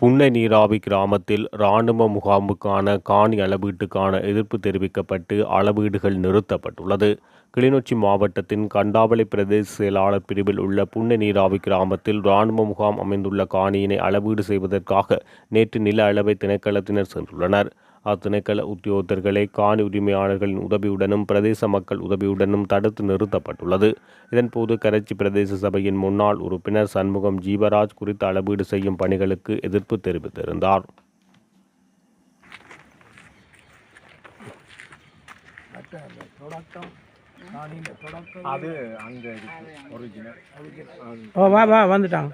புன்னை நீராவி கிராமத்தில் இராணுவ முகாமுக்கான காணி அளவீட்டுக்கான எதிர்ப்பு தெரிவிக்கப்பட்டு அளவீடுகள் நிறுத்தப்பட்டுள்ளது. கிளிநொச்சி மாவட்டத்தின் கண்டாவளை பிரதேச செயலாளர் பிரிவில் உள்ள புன்னை நீராவி கிராமத்தில் இராணுவ முகாம் அமைந்துள்ள காணியினை அளவீடு செய்வதற்காக நேற்று நில அளவை திணைக்களத்தினர் சென்றுள்ளனர். அத்திணைக்கள உத்தியோகத்தர்களை காணி உரிமையாளர்களின் உதவியுடனும் பிரதேச மக்கள் உதவியுடனும் தடுத்து நிறுத்தப்பட்டுள்ளது. இதன்போது கரைச்சி பிரதேச சபையின் முன்னாள் உறுப்பினர் சண்முகம் ஜீவராஜ் குறித்த அளவீடு செய்யும் பணிகளுக்கு எதிர்ப்பு தெரிவித்திருந்தார். அது அங்க இருக்கு ஒரிஜினல் ஓ வா வா வந்துட்டாங்க.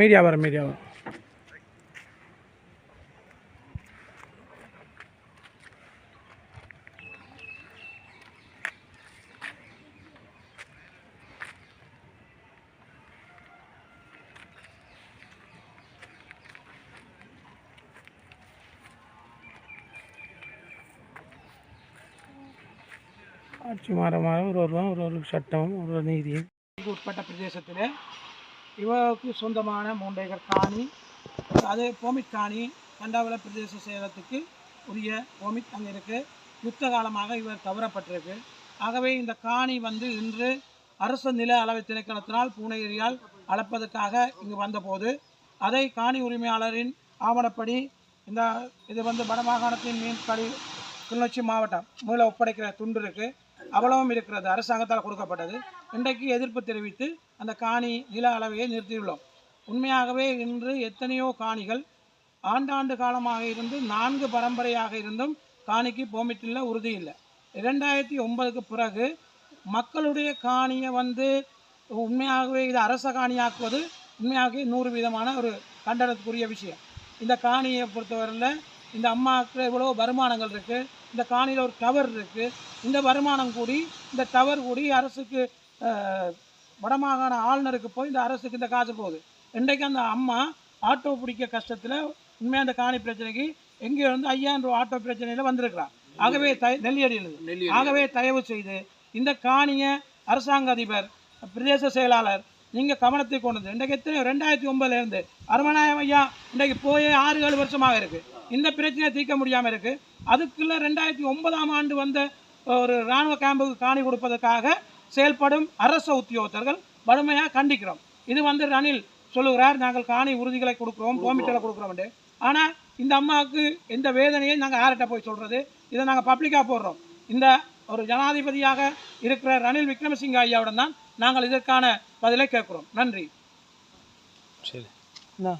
மீடியா வர மீடியா வர ஆட்சி மாற மாற ஒரு ஒருவன் ஒரு ஒரு சட்டமும் ஒரு ஒரு நீதியும். இதுக்கு உட்பட்ட பிரதேசத்தில் இவருக்கு சொந்தமான மூன்று ஏக்கர் காணி அது போமிட் காணி கண்டாவள பிரதேச சேலத்துக்கு உரிய போமிட் அங்கே இருக்குது யுத்த காலமாக இவர் தவறப்பட்டிருக்கு ஆகவே இந்த காணி வந்து இன்று அரசு நில அளவை திணைக்களத்தினால் பூனேரியால் அளப்பதற்காக இங்கு வந்தபோது அதை காணி உரிமையாளரின் ஆவணப்படி இந்த இது வந்து வடமாகாணத்தின் மீன்களி கிளிநொச்சி மாவட்டம் மூல ஒப்படைக்கிற துண்டு இருக்குது அவ்வளவும் இருக்கிறது. அரசாங்கத்தால் கொடுக்கப்பட்டது. இன்றைக்கு எதிர்ப்பு தெரிவித்து அந்த காணி நில அளவையை நிறுத்தியுள்ளோம். உண்மையாகவே இன்று எத்தனையோ காணிகள் ஆண்டாண்டு காலமாக இருந்து நான்கு பரம்பரையாக இருந்தும் காணிக்கு போமிட்டில் உறுதி இல்லை. இரண்டாயிரத்தி ஒன்பதுக்கு பிறகு மக்களுடைய காணியை வந்து உண்மையாகவே இது அரச காணியாக்குவது உண்மையாகவே நூறு விதமான ஒரு கண்டனத்துக்குரிய விஷயம். இந்த காணியை பொறுத்தவரையில் இந்த அம்மாவுக்கு இவ்வளோ வருமானங்கள் இருக்குது இந்த காணியில் ஒரு டவர் இருக்குது இந்த வருமானம் கூடி இந்த டவர் கூடி அரசுக்கு வடமாகாண ஆளுநருக்கு போய் இந்த அரசுக்கு இந்த காசு போகுது. இன்றைக்கு அந்த அம்மா ஆட்டோ பிடிக்க கஷ்டத்தில் உண்மையாக அந்த காணி பிரச்சனைக்கு எங்கே இருந்து ஐயாயிரம் ரூபா ஆட்டோ பிரச்சனையில் வந்திருக்கிறான் ஆகவே த நெல்லியடியில். ஆகவே தயவு செய்து இந்த காணியை அரசாங்க அதிபர் பிரதேச செயலாளர் நீங்கள் கவனத்தை கொண்டு வந்து இன்றைக்கு எத்தனை ரெண்டாயிரத்தி ஒன்பதுலேருந்து அருமநாயம் ஐயா இன்றைக்கு போய் ஆறு ஏழு வருஷமாக இருக்குது இந்த பிரச்சனையை தீர்க்க முடியாமல் இருக்குது அதுக்குள்ள ரெண்டாயிரத்தி ஒன்பதாம் ஆண்டு வந்த ஒரு இராணுவ கேம்புக்கு காணி கொடுப்பதற்காக செயல்படும் அரச உத்தியோகத்தர்கள் வலிமையாக கண்டிக்கிறோம். இது வந்து ரணில் சொல்லுகிறார் நாங்கள் காணி உறுதிகளை கொடுக்குறோம் கோமிட்டலை கொடுக்குறோம் ஆனால் இந்த அம்மாவுக்கு எந்த வேதனையை நாங்கள் யார்கிட்ட போய் சொல்கிறது இதை நாங்கள் பப்ளிக்காக போடுறோம். இந்த ஒரு ஜனாதிபதியாக இருக்கிற ரணில் விக்ரமசிங்க ஐயாவுடன் தான் நாங்கள் இதற்கான பதிலை கேட்குறோம். நன்றி. சரி. என்ன?